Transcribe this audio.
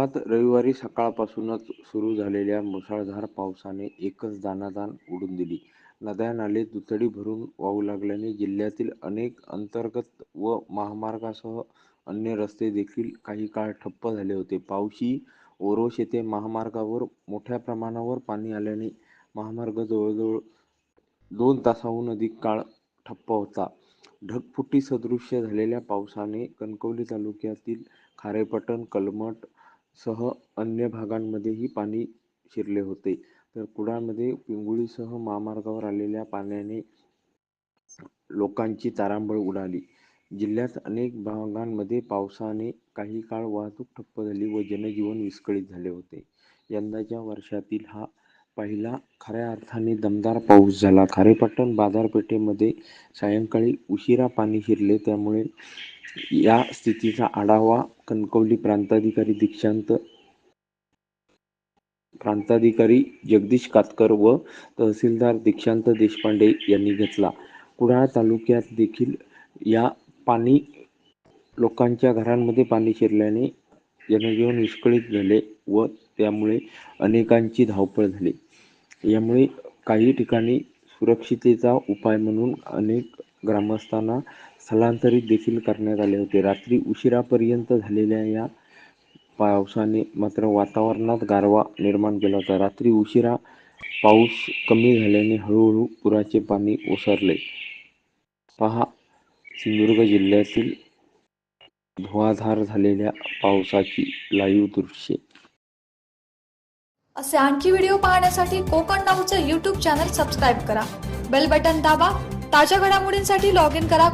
शहरात रविवारी सकाळपासूनच सुरू झालेल्या मुसळधार पावसाने एकच दानादान उडून दिली. नद्या-नाले दुथडी भरून वाहू लागल्याने जिल्ह्यातील अनेक अंतर्गत व महामार्गासह अन्य रस्ते देखील काही काळ ठप्प झाले होते. पावशी ओरोस येथे महामार्गावर मोठ्या प्रमाणावर पाणी आल्याने महामार्ग जवळजवळ दोन तासाहून अधिक काळ ठप्प होता. ढगफुटी सदृश्य झालेल्या पावसाने कणकवली तालुक्यातील खारेपटण कलमट सह अन्य भागांमध्येही पाणी शिरले होते. तर कुडाळमध्ये पिंगुळीसह महामार्गावर आलेल्या पाण्याने लोकांची तारांबळ उडाली. जिल्ह्यात अनेक भागांमध्ये पावसाने काही काळ वाहतूक ठप्प झाली व जनजीवन विस्कळीत झाले होते. यंदाच्या वर्षातील हा पहिला खऱ्या अर्थाने दमदार पाऊस झाला. खारेपाटण बाजारपेठेमध्ये सायंकाळी उशिरा पाणी शिरले. त्यामुळे या स्थितीचा आढावा कणकवली प्रांताधिकारी दीक्षांत प्रांताधिकारी जगदीश कातकर व तहसीलदार दीक्षांत देशपांडे यांनी घेतला. कुडाळ तालुक्यात देखील या पाणी लोकांच्या घरांमध्ये पाणी शिरल्याने जनजीवन विस्कळीत झाले व त्यामुळे अनेकांची धावपळ झाली. यामुळे काही ठिकाणी सुरक्षिततेचा उपाय म्हणून अनेक ग्रामस्थांना स्थलांतरित देखील करण्यात आले होते. रात्री उशिरापर्यंत झालेल्या या पावसाने मात्र वातावरणात गारवा निर्माण केला होता. रात्री उशिरा पाऊस कमी झाल्याने हळूहळू पुराचे पाणी ओसरले. पहा सिंधुदुर्ग जिल्ह्यातील धुवाधार झालेल्या पावसाची लाईव्ह दृश्ये. असे आणखी व्हिडिओ पाहण्यासाठी कोकण नाऊचं यूट्यूब चॅनल सबस्क्राईब करा. बेल बटन दाबा. ताज्या घडामोडींसाठी लॉग इन करा.